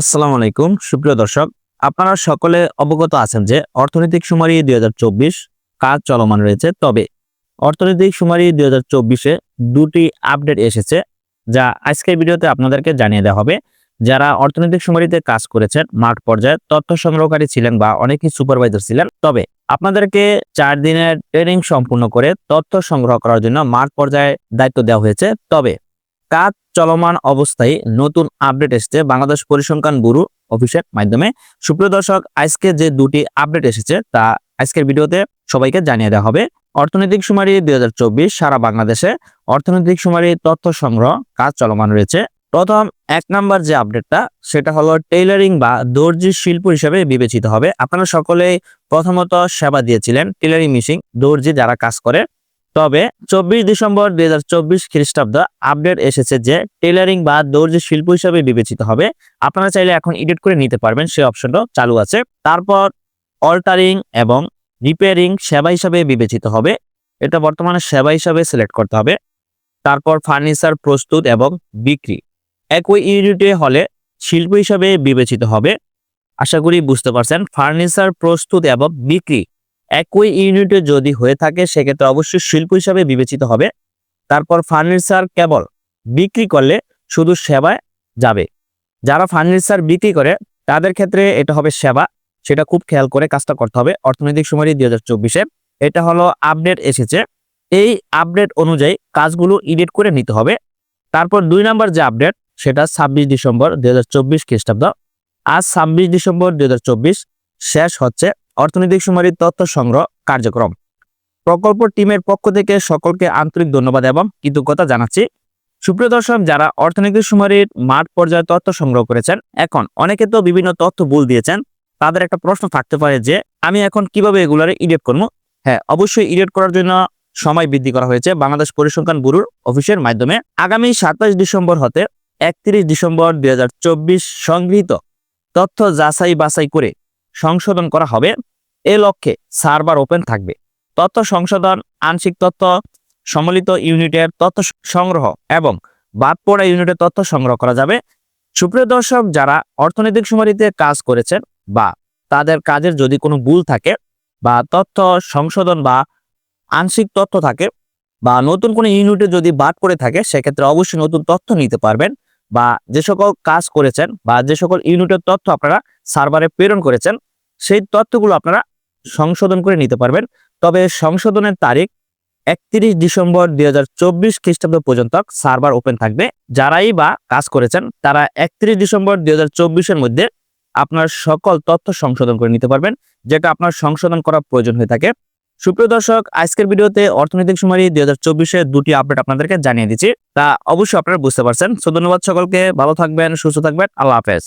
আসসালামু আলাইকুম, সুপ্রিয় দর্শক, আপনারা সকলে অবগত আছেন যে অর্থনৈতিক সুমারি দুই হাজার চব্বিশ কাজ চলমান রয়েছে। তবে অর্থনৈতিক সুমারি দুই হাজার চব্বিশে দুটি আপডেট এসেছে যা আজকের ভিডিওতে আপনাদেরকে জানিয়ে দেওয়া হবে। যারা অর্থনৈতিক সুমারিতে কাজ করেছেন, মাঠ পর্যায়ে তথ্য সংগ্রহকারী ছিলেন বা অনেকেই সুপারভাইজার ছিলেন, তবে আপনাদেরকে চার দিনের ট্রেনিং সম্পূর্ণ করে তথ্য সংগ্রহ করার জন্য মাঠ পর্যায়ে দায়িত্ব দেওয়া হয়েছে। তবে কাজ চলমান অবস্থায় নতুন আপডেট এসেছে বাংলাদেশ পরিসংখ্যান ব্যুরো অফিসের মাধ্যমে। সুপ্রিয় দর্শক, আজকে যে দুটি আপডেট এসেছে তা আজকের ভিডিওতে সবাইকে জানিয়ে দেওয়া হবে। অর্থনৈতিক সুমারি দুই হাজার চব্বিশ সারা বাংলাদেশে অর্থনৈতিক সুমারি তথ্য সংগ্রহ কাজ চলমান রয়েছে। প্রথম এক নাম্বার যে আপডেটটা, সেটা হলো টেইলারিং বা দর্জি শিল্প হিসেবে বিবেচিত হবে। আপনারা সকলে প্রথমত সেবা দিয়েছিলেন টেইলারিং মেশিন, দর্জি যারা কাজ করে। তবে চব্বিশ ডিসেম্বর দুই হাজার চব্বিশ খ্রিস্টাব্দ আপডেট এসেছে যে টেলারিং বা দর্জি শিল্প হিসাবে বিবেচিত হবে। আপনারা চাইলে এখন এডিট করে নিতে পারবেন সেই অপশনটা চালু আছে। তারপর অল্টারিং এবং রিপেয়ারিং সেবা হিসাবে বিবেচিত হবে। এটা বর্তমানে সেবা হিসাবে সিলেক্ট করতে হবে। তারপর ফার্নিচার প্রস্তুত এবং বিক্রি। একই ইউনিটে হলে শিল্প হিসাবে বিবেচিত হবে। আশা করি বুঝতে পারছেন। ফার্নিচার প্রস্তুত এবং বিক্রি একই ইউনিটে যদি হয়ে থাকে, সেক্ষেত্রে অবশ্যই শিল্প হিসাবে বিবেচিত হবে। তারপর ফার্নিচার কেবল বিক্রি করলে শুধু সেবায় যাবে। যারা ফার্নিচার বিক্রি করে, তাদের ক্ষেত্রে এটা হবে সেবা। সেটা খুব খেয়াল করে কাজটা করতে হবে। অর্থনৈতিক সুমারি দুই হাজার চব্বিশে এটা হলো আপডেট এসেছে। এই আপডেট অনুযায়ী কাজগুলো এডিট করে নিতে হবে। তারপর দুই নম্বর যে আপডেট, সেটা ছাব্বিশ ডিসেম্বর দুই হাজার চব্বিশ খ্রিস্টাব্দ। আজ ছাব্বিশ ডিসেম্বর দুই হাজার চব্বিশ, শেষ হচ্ছে অর্থনৈতিক সুমারির তথ্য সংগ্রহ কার্যক্রম। প্রকল্প টিমের পক্ষ থেকে সকলকে আন্তরিক ধন্যবাদ এবং কৃতজ্ঞতা জানাচ্ছি। সুপ্রিয় দর্শক, যারা অর্থনৈতিক সুমারির মাঠ পর্যায়ে তথ্য সংগ্রহ করেছেন, এখন অনেকে তো বিভিন্ন তথ্য ভুল দিয়েছেন, তাদের একটা প্রশ্ন থাকতে পারে যে, আমি এখন কীভাবে এগুলারে ইডিট করব? হ্যাঁ অবশ্যই ইডিট করার জন্য সময় বৃদ্ধি করা হয়েছে বাংলাদেশ পরিসংখ্যান ব্যুরোর অফিসের মাধ্যমে। আগামী সাতাশ ডিসেম্বর হতে একত্রিশ ডিসেম্বর দুই হাজার চব্বিশ সংগৃহীত তথ্য যাচাই বাছাই করে সংশোধন করা হবে। এ লক্ষ্যে সার্ভার ওপেন থাকবে। তথ্য সংশোধন, আংশিক তথ্য, সম্মিলিত ইউনিটের তথ্য সংগ্রহ এবং বাদ পড়া ইউনিটের তথ্য সংগ্রহ করা যাবে। সুপ্রিয় দর্শক, যারা অর্থনৈতিক সুমারিতে কাজ করেছেন বা তাদের কাজের যদি কোনো ভুল থাকে বা তথ্য সংশোধন বা আংশিক তথ্য থাকে বা নতুন কোনো ইউনিটে যদি বাদ করে থাকে, সেক্ষেত্রে অবশ্যই নতুন তথ্য নিতে পারবেন বা যে সকল কাজ করেছেন বা যে সকল ইউনিটের তথ্য আপনারা সার্ভারে প্রেরণ করেছেন, সেই তথ্যগুলো আপনারা সংশোধন করে নিতে পারবেন। তবে সংশোধনের তারিখ একত্রিশ ডিসেম্বর দুই হাজার চব্বিশ খ্রিস্টাব্দ পর্যন্ত সার্ভার ওপেন থাকবে। যারাই বা কাজ করেছেন, তারা একত্রিশ ডিসেম্বর দুই হাজার চব্বিশের মধ্যে আপনার সকল তথ্য সংশোধন করে নিতে পারবেন, যেটা আপনার সংশোধন করা প্রয়োজন হয়ে থাকে। সুপ্রিয় দর্শক, আজকের ভিডিওতে অর্থনৈতিক সুমারি দুই হাজার চব্বিশের দুটি আপডেট আপনাদেরকে জানিয়ে দিচ্ছি। তা অবশ্যই আপনারা বুঝতে পারছেন। সো ধন্যবাদ সকলকে, ভালো থাকবেন, সুস্থ থাকবেন, আল্লাহ হাফেজ।